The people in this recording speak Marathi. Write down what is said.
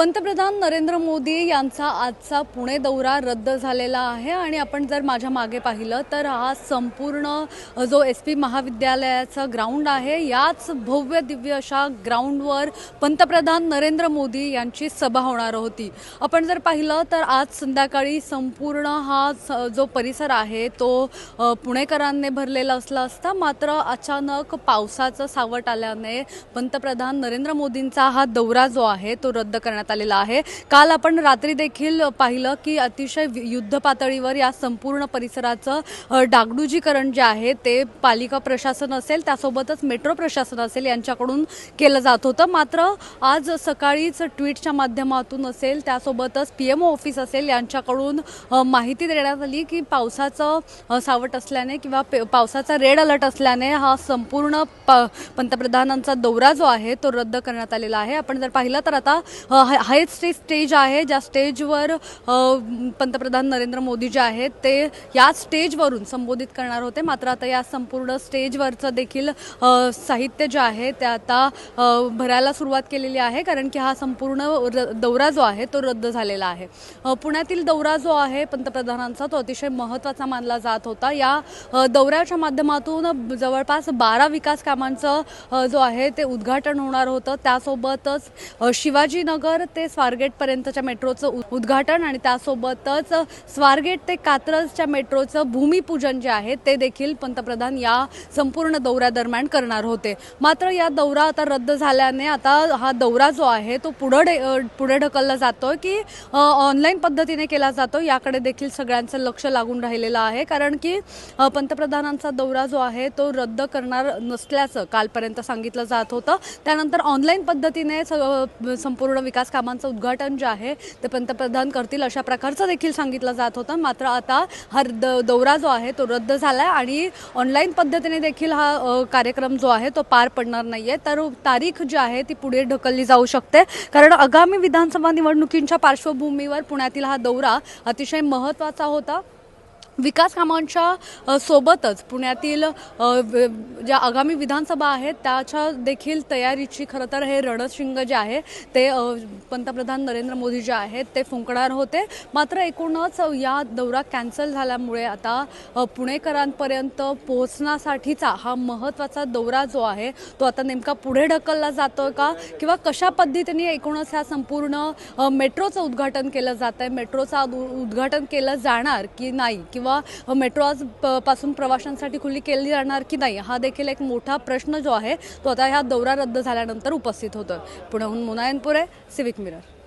पंतप्रधान नरेंद्र मोदी यांचा आजचा पुणे दौरा रद्द झालेला आहे आणि आपण जर माझ्या मागे पाहिलं तर हा संपूर्ण जो एस पी महाविद्यालयाचं ग्राउंड आहे याच भव्य दिव्य अशा ग्राउंडवर पंतप्रधान नरेंद्र मोदी यांची सभा होणार होती. आपण जर पाहिलं तर आज संध्याकाळी संपूर्ण हा स- जो परिसर आहे तो पुणेकरांनी भरलेला असला असता मात्र अचानक पावसाचं सावट आल्याने पंतप्रधान नरेंद्र मोदींचा हा दौरा जो आहे तो रद्द करण्यात आलेला आहे. काल आपण रात्री देखील पाहिलं की अतिशय युद्ध पातळीवर या संपूर्ण परिसराचं डागडुजीकरण जे आहे ते पालिका प्रशासन असेल त्यासोबतच मेट्रो प्रशासन असेल यांच्याकडून केलं जात होतं. मात्र आज सकाळीच ट्विटच्या माध्यमातून असेल त्यासोबतच पी एम ऑफिस असेल यांच्याकडून माहिती देण्यात आली की पावसाचं सावट असल्याने किंवा पावसाचा रेड अलर्ट असल्याने हा संपूर्ण प पंतप्रधानांचा दौरा जो आहे तो रद्द करण्यात आलेला आहे. आपण जर पाहिलं तर आता अ, स्टेज स्टेज आहे ज्या स्टेजवर पंतप्रधान नरेंद्र मोदी जे आहेत ते या स्टेजवरून संबोधित करणार होते. मात्र आता या संपूर्ण स्टेजवरचं देखील साहित्य जे आहे ते आता भरायला सुरुवात केलेली आहे. कारण की हा संपूर्ण र- दौरा जो आहे तो रद्द झालेला आहे. पुण्यातील दौरा जो आहे पंतप्रधानांचा तो अतिशय महत्त्वाचा मानला जात होता. या दौऱ्याच्या माध्यमातून जवळपास बारा विकास कामांचं जो आहे ते उद्घाटन होणार होतं. त्यासोबतच शिवाजीनगर कात्रज ते स्वारगेटपर्यंतच्या मेट्रोचं उद्घाटन आणि त्यासोबतच स्वारगेट ते कात्रजच्या मेट्रोचं भूमिपूजन जे आहे ते देखील पंतप्रधान या संपूर्ण दौऱ्यादरम्यान करणार होते. मात्र या दौरा आता रद्द झाल्याने आता हा दौरा जो आहे तो पुढं पुढे ढकलला जातो की ऑनलाईन पद्धतीने केला जातो याकडे देखील सगळ्यांचं लक्ष लागून राहिलेलं आहे. कारण की पंतप्रधानांचा दौरा जो आहे तो रद्द करणार नसल्याचं कालपर्यंत सांगितलं जात होतं. त्यानंतर ऑनलाईन पद्धतीने संपूर्ण विकास कामांचं उद्घाटन जे आहे ते पंतप्रधान करतील अशा प्रकारचं देखील सांगितलं जात होतं. मात्र आता हा द- दौरा जो आहे तो रद्द झाला आहे आणि ऑनलाईन पद्धतीने देखील हा कार्यक्रम जो आहे तो पार पडणार नाही आहे तर तारीख जी आहे ती पुढे ढकलली जाऊ शकते. कारण आगामी विधानसभा निवडणुकींच्या पार्श्वभूमीवर पुण्यातील हा दौरा अतिशय महत्त्वाचा होता. विकास कामांच्या सोबतच पुण्यातील ज्या आगामी विधानसभा आहेत त्याच्या देखील तयारीची खरं तर हे रणशिंग जे आहे ते पंतप्रधान नरेंद्र मोदी जे आहेत ते फुंकणार होते. मात्र एकूणच या दौरा कॅन्सल झाल्यामुळे आता पुणेकरांपर्यंत पोहोचण्यासाठीचा हा महत्त्वाचा दौरा जो आहे तो आता नेमका पुढे ढकलला जातो का? किंवा कशा पद्धतीने एकूणच ह्या संपूर्ण मेट्रोचं उद्घाटन केलं जात आहे मेट्रोचं उद- उद्घाटन केलं जाणार की नाही? किंवा मेट्रो आज पासून प्रवाशांसाठी खुली केली जाणार की नाही हा देखील एक मोठा प्रश्न जो आहे तो आता ह्या दौरा रद्द झाल्यानंतर उपस्थित होतो पुण्याहून मुनायनपुरे सिविक मिरर